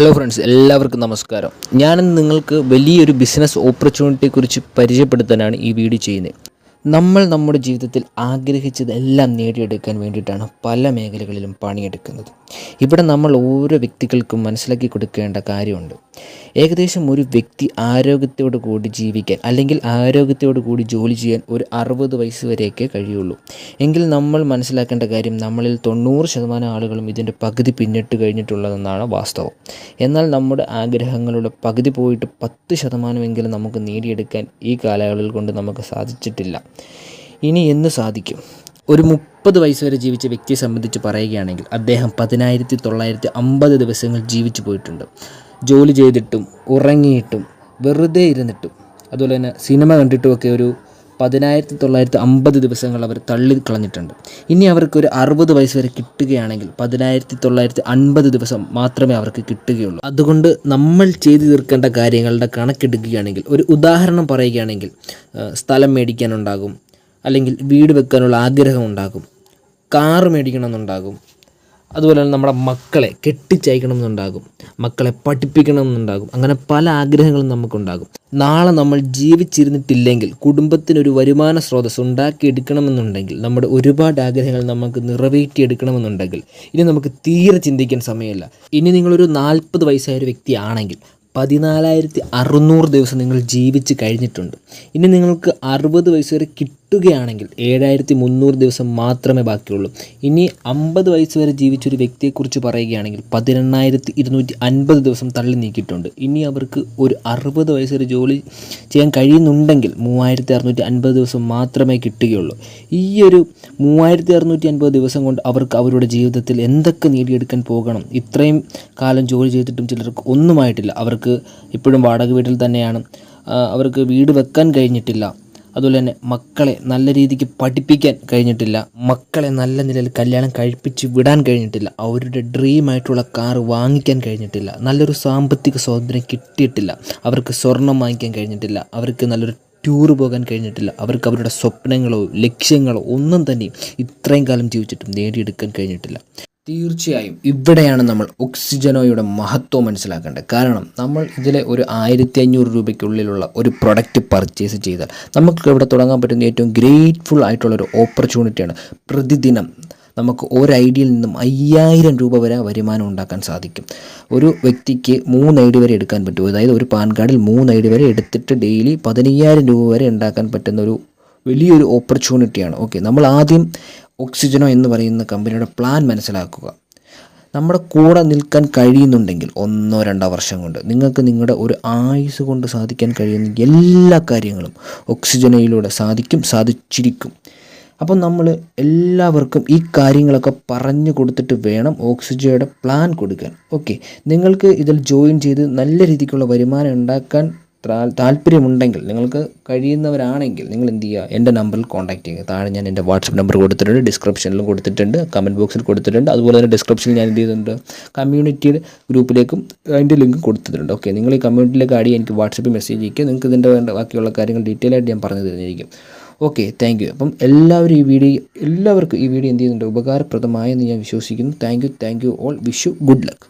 Hello friends എല്ലാവർക്കും നമസ്കാരം. ഞാൻ നിങ്ങൾക്ക് വലിയൊരു ബിസിനസ് ഓപ്പർച്യൂണിറ്റിയെക്കുറിച്ച് പരിചയപ്പെടുത്താനാണ് ഈ വീഡിയോ ചെയ്യുന്നത്. നമ്മൾ നമ്മുടെ ജീവിതത്തിൽ ആഗ്രഹിച്ചതെല്ലാം നേടിയെടുക്കാൻ വേണ്ടിയിട്ടാണ് പല മേഖലകളിലും പണിയെടുക്കുന്നത്. ഇവിടെ നമ്മൾ ഓരോ വ്യക്തികൾക്കും മനസ്സിലാക്കി കൊടുക്കേണ്ട കാര്യമുണ്ട്. ഏകദേശം ഒരു വ്യക്തി ആരോഗ്യത്തോടു കൂടി ജീവിക്കാൻ അല്ലെങ്കിൽ ആരോഗ്യത്തോടു കൂടി ജോലി ചെയ്യാൻ ഒരു അറുപത് വയസ്സ് വരെയൊക്കെ കഴിയുള്ളൂ. എങ്കിൽ നമ്മൾ മനസ്സിലാക്കേണ്ട കാര്യം നമ്മളിൽ തൊണ്ണൂറ് ശതമാനം ആളുകളും ഇതിന്റെ പകുതി പിന്നിട്ട് കഴിഞ്ഞിട്ടുള്ളതെന്നാണ് വാസ്തവം. എന്നാൽ നമ്മുടെ ആഗ്രഹങ്ങളുടെ പകുതി പോയിട്ട് പത്ത് ശതമാനമെങ്കിലും നമുക്ക് നേടിയെടുക്കാൻ ഈ കാലയളവിൽ കൊണ്ട് നമുക്ക് സാധിച്ചിട്ടില്ല. ഇനി എന്ന് സാധിക്കും? ഒരു മുപ്പത് വയസ്സ് വരെ ജീവിച്ച വ്യക്തിയെ സംബന്ധിച്ച് പറയുകയാണെങ്കിൽ അദ്ദേഹം പതിനായിരത്തി തൊള്ളായിരത്തി അമ്പത് ദിവസങ്ങൾ ജീവിച്ചു പോയിട്ടുണ്ട്. ജോലി ചെയ്തിട്ടും ഉറങ്ങിയിട്ടും വെറുതെ ഇരുന്നിട്ടും. അതുപോലെ തന്നെ സിനിമ കണ്ടിട്ടുമൊക്കെ ഒരു പതിനായിരത്തി തൊള്ളായിരത്തി അമ്പത് ദിവസങ്ങൾ അവർ തള്ളി കളഞ്ഞിട്ടുണ്ട്. ഇനി അവർക്ക് ഒരു അറുപത് വയസ്സ് വരെ കിട്ടുകയാണെങ്കിൽ പതിനായിരത്തി തൊള്ളായിരത്തി അൻപത് ദിവസം മാത്രമേ അവർക്ക് കിട്ടുകയുള്ളൂ. അതുകൊണ്ട് നമ്മൾ ചെയ്തു തീർക്കേണ്ട കാര്യങ്ങളുടെ കണക്കെടുക്കുകയാണെങ്കിൽ ഒരു ഉദാഹരണം പറയുകയാണെങ്കിൽ സ്ഥലം മേടിക്കാനുണ്ടാകും അല്ലെങ്കിൽ വീട് വെക്കാനുള്ള ആഗ്രഹം ഉണ്ടാകും കാറ് മേടിക്കണമെന്നുണ്ടാകും. അതുപോലെ തന്നെ നമ്മുടെ മക്കളെ കെട്ടിച്ചയക്കണമെന്നുണ്ടാകും. മക്കളെ പഠിപ്പിക്കണമെന്നുണ്ടാകും. അങ്ങനെ പല ആഗ്രഹങ്ങളും നമുക്കുണ്ടാകും. നാളെ നമ്മൾ ജീവിച്ചിരുന്നിട്ടില്ലെങ്കിൽ കുടുംബത്തിനൊരു വരുമാന സ്രോതസ് ഉണ്ടാക്കിയെടുക്കണമെന്നുണ്ടെങ്കിൽ നമ്മുടെ ഒരുപാട് ആഗ്രഹങ്ങൾ നമുക്ക് നിറവേറ്റിയെടുക്കണമെന്നുണ്ടെങ്കിൽ ഇനി നമുക്ക് തീരെ ചിന്തിക്കാൻ സമയമില്ല. ഇനി നിങ്ങളൊരു നാൽപ്പത് വയസ്സായ ഒരു വ്യക്തിയാണെങ്കിൽ പതിനാലായിരത്തി അറുന്നൂറ് ദിവസം നിങ്ങൾ ജീവിച്ച് കഴിഞ്ഞിട്ടുണ്ട്. ഇനി നിങ്ങൾക്ക് അറുപത് വയസ്സ് വരെ കിട്ടുകയാണെങ്കിൽ ഏഴായിരത്തി മുന്നൂറ് ദിവസം മാത്രമേ ബാക്കിയുള്ളൂ. ഇനി അമ്പത് വയസ്സ് വരെ ജീവിച്ചൊരു വ്യക്തിയെക്കുറിച്ച് പറയുകയാണെങ്കിൽ പതിനെണ്ണായിരത്തി ഇരുന്നൂറ്റി അൻപത് ദിവസം തള്ളി നീക്കിയിട്ടുണ്ട്. ഇനി അവർക്ക് ഒരു അറുപത് വയസ്സ് വരെ ജോലി ചെയ്യാൻ കഴിയുന്നുണ്ടെങ്കിൽ മൂവായിരത്തി അറുന്നൂറ്റി അൻപത് ദിവസം മാത്രമേ കിട്ടുകയുള്ളൂ. ഈ ഒരു മൂവായിരത്തി അറുന്നൂറ്റി അൻപത് ദിവസം കൊണ്ട് അവർക്ക് അവരുടെ ജീവിതത്തിൽ എന്തൊക്കെ നേടിയെടുക്കാൻ പോകണം? ഇത്രയും കാലം ജോലി ചെയ്തിട്ടും ചിലർക്ക് ഒന്നുമായിട്ടില്ല. അവർക്ക് ഇപ്പോഴും വാടക വീട്ടിൽ തന്നെയാണ്. അവർക്ക് വീട് വെക്കാൻ കഴിഞ്ഞിട്ടില്ല. അതുപോലെ തന്നെ മക്കളെ നല്ല രീതിക്ക് പഠിപ്പിക്കാൻ കഴിഞ്ഞിട്ടില്ല. മക്കളെ നല്ല നിലയിൽ കല്യാണം കഴിപ്പിച്ച് വിടാൻ കഴിഞ്ഞിട്ടില്ല. അവരുടെ ഡ്രീമായിട്ടുള്ള കാർ വാങ്ങിക്കാൻ കഴിഞ്ഞിട്ടില്ല. നല്ലൊരു സാമ്പത്തിക സ്വാതന്ത്ര്യം കിട്ടിയിട്ടില്ല. അവർക്ക് സ്വർണം വാങ്ങിക്കാൻ കഴിഞ്ഞിട്ടില്ല. അവർക്ക് നല്ലൊരു ടൂർ പോകാൻ കഴിഞ്ഞിട്ടില്ല. അവർക്ക് അവരുടെ സ്വപ്നങ്ങളോ ലക്ഷ്യങ്ങളോ ഒന്നും തന്നെ ഇത്രയും കാലം ജീവിച്ചിട്ടും നേടിയെടുക്കാൻ കഴിഞ്ഞിട്ടില്ല. തീർച്ചയായും ഇവിടെയാണ് നമ്മൾ ഓക്സിജനോയുടെ മഹത്വം മനസ്സിലാക്കേണ്ടത്. കാരണം നമ്മൾ ഇതിലെ ഒരു ആയിരത്തി അഞ്ഞൂറ് രൂപയ്ക്കുള്ളിലുള്ള ഒരു പ്രൊഡക്റ്റ് പർച്ചേസ് ചെയ്താൽ നമുക്ക് ഇവിടെ തുടങ്ങാൻ പറ്റുന്ന ഏറ്റവും ഗ്രേറ്റ്ഫുൾ ആയിട്ടുള്ള ഒരു ഓപ്പർച്യൂണിറ്റിയാണ് പ്രതിദിനം നമുക്ക് ഒരു ഐഡിയിൽ നിന്നും അയ്യായിരം രൂപ വരെ വരുമാനം ഉണ്ടാക്കാൻ സാധിക്കും. ഒരു വ്യക്തിക്ക് മൂന്ന് ഐ ഡി വരെ എടുക്കാൻ പറ്റും. അതായത് ഒരു പാൻ കാർഡിൽ മൂന്ന് ഐ ഡി വരെ എടുത്തിട്ട് ഡെയിലി പതിനയ്യായിരം രൂപ വരെ ഉണ്ടാക്കാൻ പറ്റുന്ന ഒരു വലിയൊരു ഓപ്പർച്യൂണിറ്റിയാണ് ഓക്കെ നമ്മൾ ആദ്യം ഓക്സിജനോ എന്ന് പറയുന്ന കമ്പനിയുടെ പ്ലാൻ മനസ്സിലാക്കുക. നമ്മുടെ കൂടെ നിൽക്കാൻ കഴിയുന്നുണ്ടെങ്കിൽ ഒന്നോ രണ്ടോ വർഷം കൊണ്ട് നിങ്ങൾക്ക് നിങ്ങളുടെ ഒരു ആയുസ് കൊണ്ട് സാധിക്കാൻ കഴിയുന്ന എല്ലാ കാര്യങ്ങളും ഓക്സിജനയിലൂടെ സാധിക്കും സാധിച്ചിരിക്കും. അപ്പം നമ്മൾ എല്ലാവർക്കും ഈ കാര്യങ്ങളൊക്കെ പറഞ്ഞു കൊടുത്തിട്ട് വേണം ഓക്സിജയുടെ പ്ലാൻ കൊടുക്കാൻ. ഓക്കെ നിങ്ങൾക്ക് ഇതിൽ ജോയിൻ ചെയ്ത് നല്ല രീതിക്കുള്ള വരുമാനം ഉണ്ടാക്കാൻ താല്പര്യമുണ്ടെങ്കിൽ നിങ്ങൾക്ക് കഴിയുന്നവരാണെങ്കിൽ നിങ്ങൾ എന്ത് ചെയ്യുക? എന്റെ നമ്പറിൽ കോൺടാക്ട് ചെയ്യുക. താഴെ ഞാൻ എന്റെ വാട്സപ്പ് നമ്പർ കൊടുത്തിട്ടുണ്ട് ഡിസ്ക്രിപ്ഷനിലും കൊടുത്തിട്ടുണ്ട് കമന്റ് ബോക്സിൽ കൊടുത്തിട്ടുണ്ട്. അതുപോലെ തന്നെ ഡിസ്ക്രിപ്ഷനിൽ ഞാൻ എന്ത് ചെയ്തിട്ടുണ്ട്? കമ്മ്യൂണിറ്റിയുടെ ഗ്രൂപ്പിലേക്കും അതിന്റെ ലിങ്ക് കൊടുത്തിട്ടുണ്ട്. ഓക്കെ നിങ്ങൾ ഈ കമ്മ്യൂണിറ്റിയിലേക്ക് ചെയ്യുക എനിക്ക് വാട്സപ്പിൽ മെസ്സേജ് ചെയ്യുക നിങ്ങൾക്ക് ഇതിന്റെ വേണ്ട ബാക്കിയുള്ള കാര്യങ്ങൾ ഡീറ്റെയിൽ ആയിട്ട് ഞാൻ പറഞ്ഞു തരുന്നതായിരിക്കും. ഓക്കെ താങ്ക് യു അപ്പം എല്ലാവരും ഈ വീഡിയോ എല്ലാവർക്കും ഈ വീഡിയോ എന്ത് ചെയ്യുന്നുണ്ട്? ഉപകാരപ്രദമായെന്ന് ഞാൻ വിശ്വസിക്കുന്നു. Thank you thank you all wish you good luck